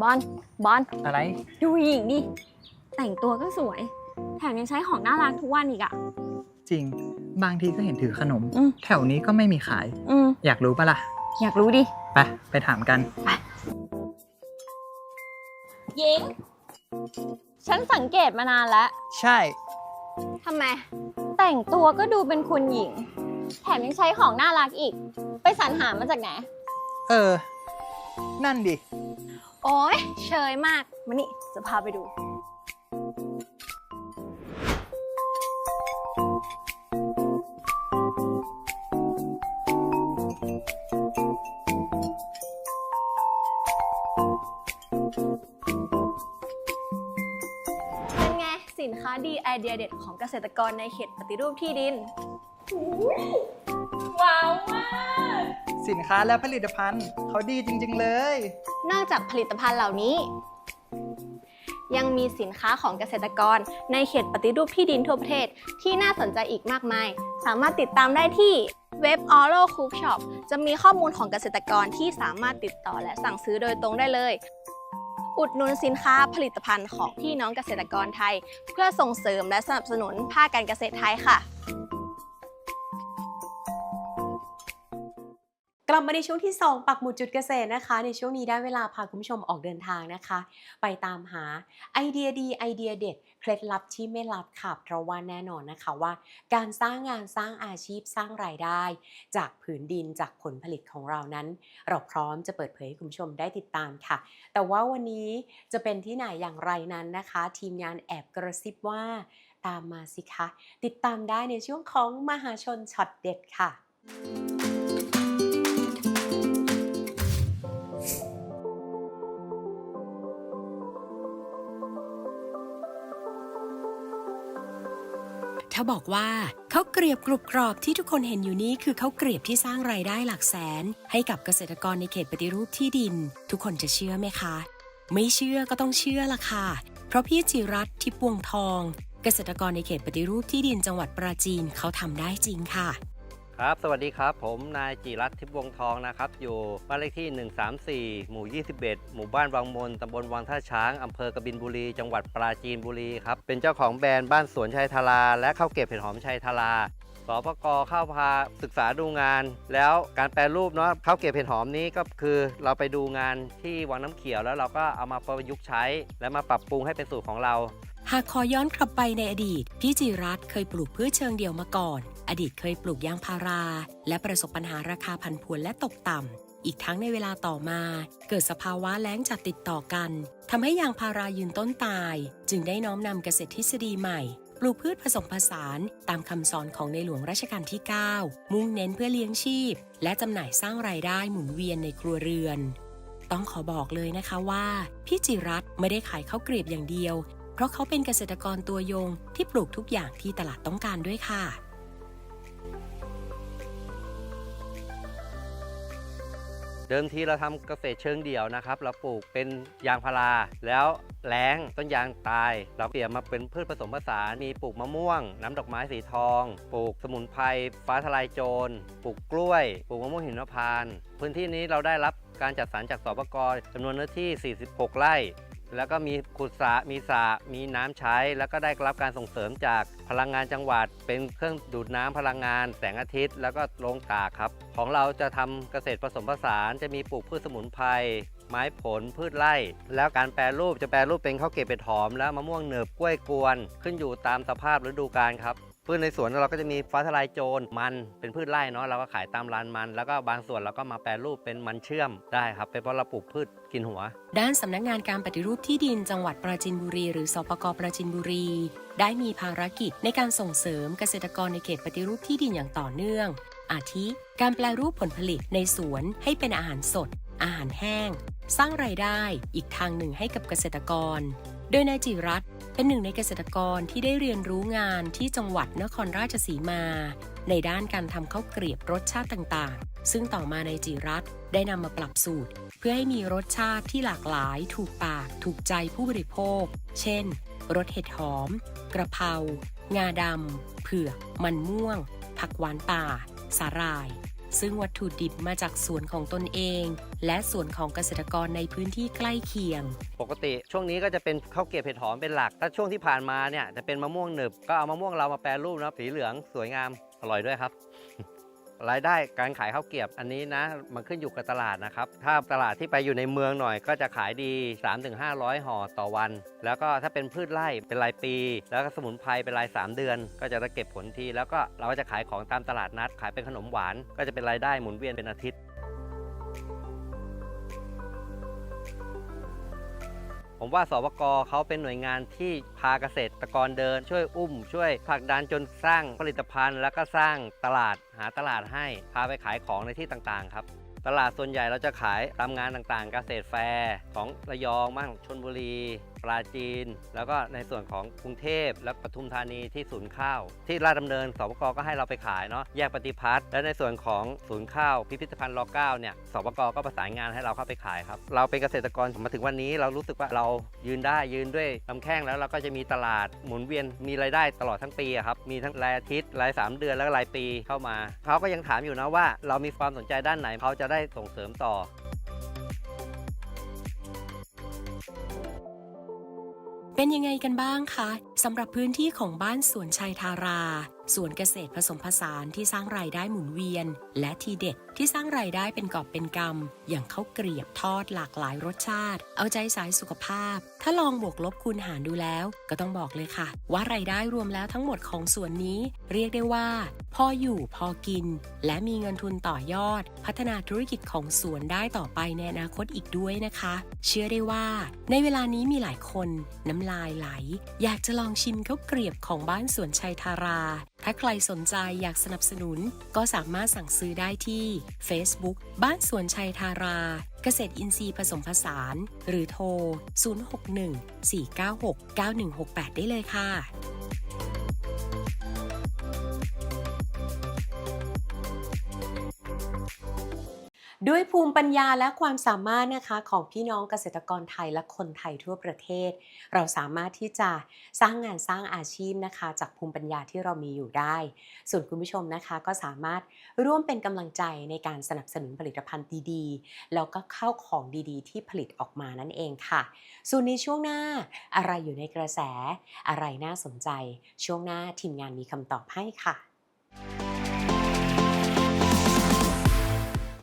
บอลบอลอะไร ดูหญิงดิ แต่งตัวก็สวย แถมยังใช้ของน่ารักทุกวันอีกอะจริง บางทีก็เห็นถือขนม อืมแถวนี้ก็ไม่มีขาย อืมอยากรู้ปะล่ะ อยากรู้ดิ ไป ไปถามกัน หญิง ฉันสังเกตมานานแล้วใช่ ทำไม แต่งตัวก็ดูเป็นคุณหญิง แถมยังใช้ของน่ารักอีก ไปสรรหามาจากไหน เออ นั่นดิ โอ้ยเชยมาก มานี่ จะพาไปดู เป็นไง สินค้าดีไอเดียเด็ดของเกษตรกรในเขตปฏิรูปที่ดิน ว้าวมาก สินค้าและผลิตภัณฑ์เขาดีจริง ๆ เลย นอกจากผลิตภัณฑ์เหล่านี้ ยังมีสินค้าของเกษตรกร ในเขตปฏิรูปที่ดินทั่วประเทศ ที่น่าสนใจอีกมากมาย สามารถติดตามได้ที่เว็บ o r o Cook Shop จะมีข้อมูลของเกษตรกรที่สามารถติดต่อและสั่งซื้อโดยตรงได้เลย อุดหนุนสินค้าผลิตภัณฑ์ของพี่น้องเกษตรกรไทย เพื่อส่งเสริมและสนับสนุนภาคการเกษตรไทยค่ะ กลับมาในช่วงที่ 2 ปักหมุดจุดเกษตรนะคะ ในช่วงนี้ได้เวลาพาคุณผู้ชมออกเดินทางนะคะ ไปตามหาไอเดียดีไอเดียเด็ด เคล็ดลับที่ไม่ลับค่ะเพราะว่าแน่นอนนะคะว่า การสร้างงานสร้างอาชีพสร้างรายได้ จากผืนดินจากผลผลิตของเรานั้น เราพร้อมจะเปิดเผยให้คุณผู้ชมได้ติดตามค่ะ แต่ว่าวันนี้จะเป็นที่ไหนอย่างไรนั้นนะคะ ทีมงานแอบกระซิบว่า ตามมาสิคะติดตามได้ในช่วงของมหาชนช็อตเด็ดค่ะ ถ้าบอกว่าเขาเกลียบกรุบกรอบที่ทุกคนเห็นอยู่นี้คือเขาเกลียบที่สร้างรายได้หลักแสน ให้กับเกษตรกรในเขตปฏิรูปที่ดิน ทุกคนจะเชื่อไหมคะ ไม่เชื่อก็ต้องเชื่อละค่ะ เพราะพี่จิรัตน์ทิพวงทอง เกษตรกรในเขตปฏิรูปที่ดินจังหวัดปราจีนเขาทำได้จริงค่ะ ครับ สวัสดีครับ ผมนายจิรัตทิพวงทองนะครับ อยู่บ้านเลขที่ 134 หมู่ 21 หมู่บ้านวังมนตำบลวังท่าช้าง อำเภอกบินบุรี จังหวัดปราจีนบุรีครับ เป็นเจ้าของแบรนด์บ้านสวนชัยทารา และข้าวเก็บเห็ดหอมชัยทาราสปกเข้าพาศึกษาดูงาน แล้วการแปรรูปเนาะข้าวเก็บเห็ดหอมนี้ก็คือเราไปดูงานที่วังน้ำเขียวแล้วเราก็เอามาประยุกต์ใช้ และมาปรับปรุงให้เป็นสูตรของเรา หากขอย้อนกลับไปในอดีต พี่จิรัตเคยปลูกพืชเชิงเดี่ยวมาก่อน อดีตเคยปลูกยางพารา และประสบปัญหาราคาผันผวนและตกต่ำ อีกทั้งในเวลาต่อมา เกิดสภาวะแล้งจัดติดต่อกันทำให้ยางพารายืนต้นตาย จึงได้น้อมนำเกษตรทฤษฎีใหม่ปลูกพืชผสมผสานตามคำสอนของในหลวงรัชกาลที่ 9 มุ่งเน้นเพื่อเลี้ยงชีพ และจำหน่ายสร้างรายได้หมุนเวียนในครัวเรือน ต้องขอบอกเลยนะคะว่า พี่จิรัตไม่ได้ขายข้าวเกรียบอย่างเดียว เพราะเขาเป็นเกษตรกรตัวยงที่ปลูกทุกอย่างที่ตลาดต้องการด้วยค่ะ เดิมทีเราทำเกษตรเชิงเดี่ยวนะครับ เราปลูกเป็นยางพารา แล้วแล้งต้นยางตาย เราเปลี่ยนมาเป็นพืชผสมผสานมีปลูกมะม่วง น้ำดอกไม้สีทอง ปลูกสมุนไพรฟ้าทลายโจร ปลูกกล้วย ปลูกมะม่วงหิมพาน พื้นที่นี้เราได้รับการจัดสรรจากสปกจำนวนเนื้อที่ 46 ไร่ แล้วก็มีขุดสระมีสระมีน้ำใช้ แล้วก็ได้รับการส่งเสริมจากพลังงานจังหวัด เป็นเครื่องดูดน้ำพลังงาน แสงอาทิตย์ แล้วก็โรงตาครับ ของเราจะทำเกษตรผสมผสาน จะมีปลูกพืชสมุนไพรไม้ผลพืชไร่ แล้วการแปรรูปจะแปรรูปเป็นข้าวเกรี๊ยวเป็ดหอม และมะม่วงเหนือบกล้วยกวน ขึ้นอยู่ตามสภาพฤดูกาลครับ พืชในสวนเราก็จะมีฟ้าทลายโจรมันเป็นพืชไร่เนาะเราก็ขายตามร้านมัน แล้วก็บางส่วนเราก็มาแปรรูปเป็นมันเชื่อมได้ครับเป็นเพราะเราปลูกพืชกินหัว ด้านสำนักงานการปฏิรูปที่ดินจังหวัดปราจีนบุรี หรือสปกปราจีนบุรี ได้มีภารกิจในการส่งเสริมเกษตรกรในเขตปฏิรูปที่ดินอย่างต่อเนื่อง อาทิ การแปลรูปผลผลิตในสวนให้เป็นอาหารสด อาหารแห้ง สร้างรายได้อีกทางหนึ่งให้กับเกษตรกร โดยนายจิรัตเป็นหนึ่งในเกษตรกรที่ได้เรียนรู้งานที่จังหวัดนครราชสีมา ในด้านการทำข้าวเกรียบรสชาติต่างๆ ซึ่งต่อมานายจิรัตได้นำมาปรับสูตร เพื่อให้มีรสชาติที่หลากหลาย ถูกปากถูกใจผู้บริโภค เช่น รสเห็ดหอม กระเพรา งาดำ เผือก มันม่วง ผักหวานป่า สาหร่าย ซึ่งวัตถุดิบมาจากสวนของตนเอง และสวนของเกษตรกรในพื้นที่ใกล้เคียง ปกติช่วงนี้ก็จะเป็นข้าวเกรียบเห็ดหอมเป็นหลักถ้าช่วงที่ผ่านมาเนี่ยจะเป็นมะม่วงหนึบก็เอามะม่วงเรามาแปรรูปนะสีเหลืองสวยงามอร่อยด้วยครับ รายได้การขายข้าวเกียบอันนี้นะ มันขึ้นอยู่กับตลาดนะครับ ถ้าตลาดที่ไปอยู่ในเมืองหน่อยก็จะขายดี 3-500 ห่อต่อวัน แล้วก็ถ้าเป็นพืชไร่เป็นรายปี แล้วก็สมุนไพรเป็นราย 3 เดือน ก็จะได้เก็บผลที แล้วก็เราก็จะขายของตามตลาดนัด ขายเป็นขนมหวาน ก็จะเป็นรายได้หมุนเวียนเป็นอาทิตย์ ผมว่าสวกเขาเป็นหน่วยงานที่พาเกษตรกรเดิน ช่วยอุ้ม ช่วยผลักดันจนสร้างผลิตภัณฑ์ แล้วก็สร้างตลาดหาตลาดให้ พาไปขายของในที่ต่างๆ ครับ ตลาดส่วนใหญ่เราจะขายตามงานต่างๆ เกษตรแฟร์ของระยองมั่งชนบุรี ปราจีน แล้วก็ในส่วนของกรุงเทพและปทุมธานีที่ศูนย์ข้าว ที่ราชดำเนินสปกก็ให้เราไปขายเนาะแยกปฏิพัฒน์และในส่วนของศูนย์ข้าว พิพิธภัณฑ์ร9เก้าเนี่ยสปกก็ประสานงานให้เราเข้าไปขายครับ เราเป็นเกษตรกรมาถึงวันนี้เรารู้สึกว่าเรายืนได้ยืนด้วยลำแข้งแล้วเราก็จะมีตลาดหมุนเวียนมีรายได้ตลอดทั้งปีครับมีทั้งรายอาทิตย์รายสามเดือนแล้วก็รายปีเข้ามาเขาก็ยังถามอยู่นะว่า เรามีความสนใจด้านไหนเขาจะได้ส่งเสริมต่อ เป็นยังไงกันบ้างคะสำหรับพื้นที่ของบ้านสวนชัยทารา สวนเกษตรผสมผสานที่สร้างรายได้หมุนเวียน และทีเด็ดที่สร้างรายได้เป็นกอบเป็นกำอย่างข้าวเกรียบทอดหลากหลายรสชาติ เอาใจสายสุขภาพ ถ้าลองบวกลบคูณหารดูแล้ว ก็ต้องบอกเลยค่ะ ว่ารายได้รวมแล้วทั้งหมดของสวนนี้ เรียกได้ว่า พออยู่พอกิน และมีเงินทุนต่อยอด พัฒนาธุรกิจของสวนได้ต่อไปในอนาคตอีกด้วยนะคะ เชื่อได้ว่า ในเวลานี้มีหลายคน น้ำลายไหล อยากจะลองชิมข้าวเกรียบของบ้านสวนชัยทาราถ้าใครสนใจอยากสนับสนุน ก็สามารถสั่งซื้อได้ที่ Facebook บ้านสวนชัยทารา เกษตรอินทรีย์ผสมผสาน หรือโทร 061 496 9168 ได้เลยค่ะ ด้วยภูมิปัญญาและความสามารถนะคะของพี่น้องเกษตรกรไทยและคนไทยทั่วประเทศ เราสามารถที่จะสร้างงานสร้างอาชีพนะคะ จากภูมิปัญญาที่เรามีอยู่ได้ ส่วนคุณผู้ชมนะคะก็สามารถร่วมเป็นกำลังใจในการสนับสนุนผลิตภัณฑ์ดีๆ แล้วก็เข้าของดีๆ ที่ผลิตออกมานั่นเองค่ะ ส่วนในช่วงหน้าอะไรอยู่ในกระแส อะไรน่าสนใจ ช่วงหน้าทีมงานมีคำตอบให้ค่ะ